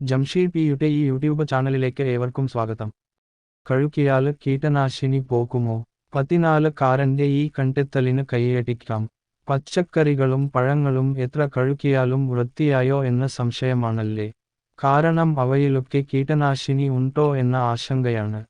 ജംഷീദ് പിയുടെ ഈ യൂട്യൂബ് ചാനലിലേക്ക് ഏവർക്കും സ്വാഗതം. കഴുകിയാൽ കീടനാശിനി പോകുമോ? പതിനാല് കാരന്റെ ഈ കണ്ടെത്തലിന് കൈയടിക്കാം പച്ചക്കറികളും പഴങ്ങളും എത്ര കഴുകിയാലും വൃത്തിയായോ എന്ന സംശയമാണല്ലേ? കാരണം അവയിലൊക്കെ കീടനാശിനി ഉണ്ടോ എന്ന ആശങ്കയാണ്.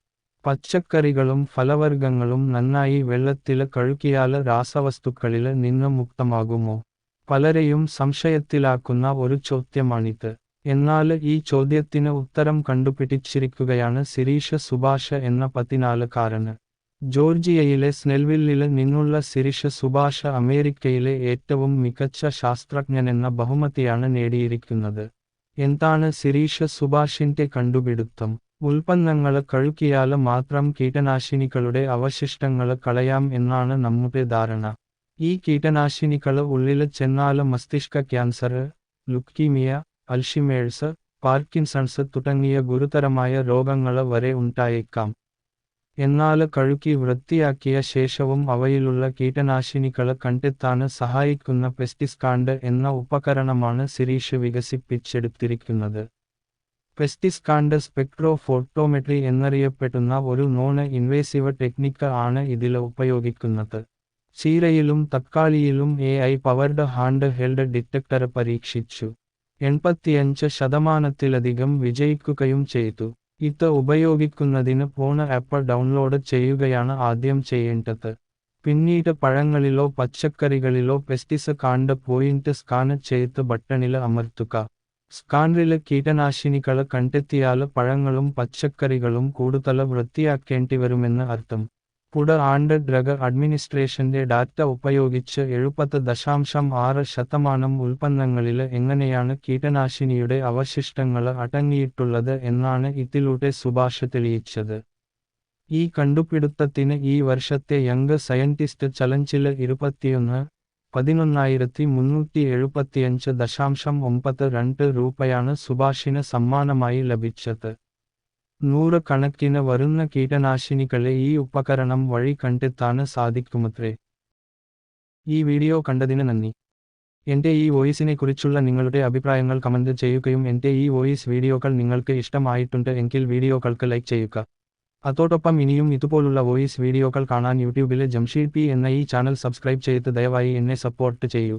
പച്ചക്കറികളും ഫലവർഗങ്ങളും നന്നായി വെള്ളത്തിൽ കഴുകിയാൽ രാസവസ്തുക്കളിൽ നിന്ന് മുക്തമാകുമോ? പലരെയും സംശയത്തിലാക്കുന്ന ഒരു ചോദ്യമാണിത്. എന്നാൽ ഈ ചോദ്യത്തിന് ഉത്തരം കണ്ടുപിടിച്ചിരിക്കുകയാണ് സിരീഷ സുഭാഷ എന്ന പതിനാലുകാരന്. ജോർജിയയിലെ സ്നെൽവില്ലിൽ നിന്നുള്ള സിരിഷ സുഭാഷ അമേരിക്കയിലെ ഏറ്റവും മികച്ച ശാസ്ത്രജ്ഞനെന്ന ബഹുമതിയാണ് നേടിയിരിക്കുന്നത്. എന്താണ് സിരീഷ സുഭാഷിന്റെ കണ്ടുപിടുത്തം? ഉൽപ്പന്നങ്ങൾ കഴുകിയാൽ മാത്രം കീടനാശിനികളുടെ അവശിഷ്ടങ്ങൾ കളയാം എന്നാണ് നമ്മുടെ ധാരണ. ഈ കീടനാശിനികൾ ഉള്ളിൽ ചെന്നാൽ മസ്തിഷ്ക ക്യാൻസർ ലുക്കീമിയ അൽഷിമേഴ്സ് പാർക്കിൻസൺസ് തുടങ്ങിയ ഗുരുതരമായ രോഗങ്ങൾ വരെ ഉണ്ടായേക്കാം. എന്നാൽ കഴുകി വൃത്തിയാക്കിയ ശേഷവും അവയിലുള്ള കീടനാശിനികൾ കണ്ടെത്താന് സഹായിക്കുന്ന പെസ്റ്റിസ്കാണ്ട് എന്ന ഉപകരണമാണ് സിരീഷ് വികസിപ്പിച്ചെടുത്തിരിക്കുന്നത്. പെസ്റ്റിസ്കാണ്ട് സ്പെക്ട്രോഫോട്ടോമെട്രി എന്നറിയപ്പെടുന്ന ഒരു നോൺ ഇൻവേസീവ് ടെക്നിക്ക് ആണ് ഇതിൽ ഉപയോഗിക്കുന്നത്. ചീരയിലും തക്കാളിയിലും A I powered hand held detector പരീക്ഷിച്ചു. എൺപത്തിയഞ്ച് ശതമാനത്തിലധികം വിജയിക്കുകയും ചെയ്തു. ഇത് ഉപയോഗിക്കുന്നതിന് ഫോൺ ആപ്പ് ഡൗൺലോഡ് ചെയ്യുകയാണ് ആദ്യം ചെയ്യേണ്ടത്. പിന്നീട് പഴങ്ങളിലോ പച്ചക്കറികളിലോ പെസ്റ്റിസ് കാണ്ട പോയിന്റ് സ്കാൻ ചെയ്ത് ബട്ടണിൽ അമർത്തുക. സ്കാനറിൽ കീടനാശിനികൾ കണ്ടെത്തിയാൽ പഴങ്ങളും പച്ചക്കറികളും കൂടുതൽ വൃത്തിയാക്കേണ്ടി വരുമെന്ന് അർത്ഥം. ഫുഡ് ആൻഡ് ഡ്രഗ് അഡ്മിനിസ്ട്രേഷന്റെ ഡാറ്റ ഉപയോഗിച്ച് എഴുപത് ദശാംശം ആറ് ശതമാനം ഉൽപ്പന്നങ്ങളിൽ എങ്ങനെയാണ് കീടനാശിനിയുടെ അവശിഷ്ടങ്ങൾ അടങ്ങിയിട്ടുള്ളത് എന്നാണ് ഇതിലൂടെ സുഭാഷ് തെളിയിച്ചത്. ഈ കണ്ടുപിടുത്തത്തിന് ഈ വർഷത്തെ യങ് സയന്റിസ്റ്റ് ചലഞ്ചിൽ ഇരുപത്തിയൊന്ന് പതിനൊന്നായിരത്തി മുന്നൂറ്റി എഴുപത്തിയഞ്ച് ദശാംശം ഒമ്പത് രണ്ട് രൂപയാണ് സുഭാഷിന് സമ്മാനമായി ലഭിച്ചത്. നൂറ് കണക്കിന് വരുന്ന കീടനാശിനികളെ ഈ ഉപകരണം വഴി കണ്ടെത്താന് സാധിക്കുമത്രേ. ഈ വീഡിയോ കണ്ടതിന് നന്ദി. എന്റെ ഈ വോയിസിനെ കുറിച്ചുള്ള നിങ്ങളുടെ അഭിപ്രായങ്ങൾ കമന്റ് ചെയ്യുകയും എന്റെ ഈ വോയിസ് വീഡിയോകൾ നിങ്ങൾക്ക് ഇഷ്ടമായിട്ടുണ്ട് എങ്കിൽ വീഡിയോകൾക്ക് ലൈക്ക് ചെയ്യുക. അതോടൊപ്പം ഇനിയും ഇതുപോലുള്ള വോയിസ് വീഡിയോകൾ കാണാൻ യൂട്യൂബിലെ ജംഷീഡ് പി എന്ന ഈ ചാനൽ സബ്സ്ക്രൈബ് ചെയ്ത് ദയവായി എന്നെ സപ്പോർട്ട് ചെയ്യൂ.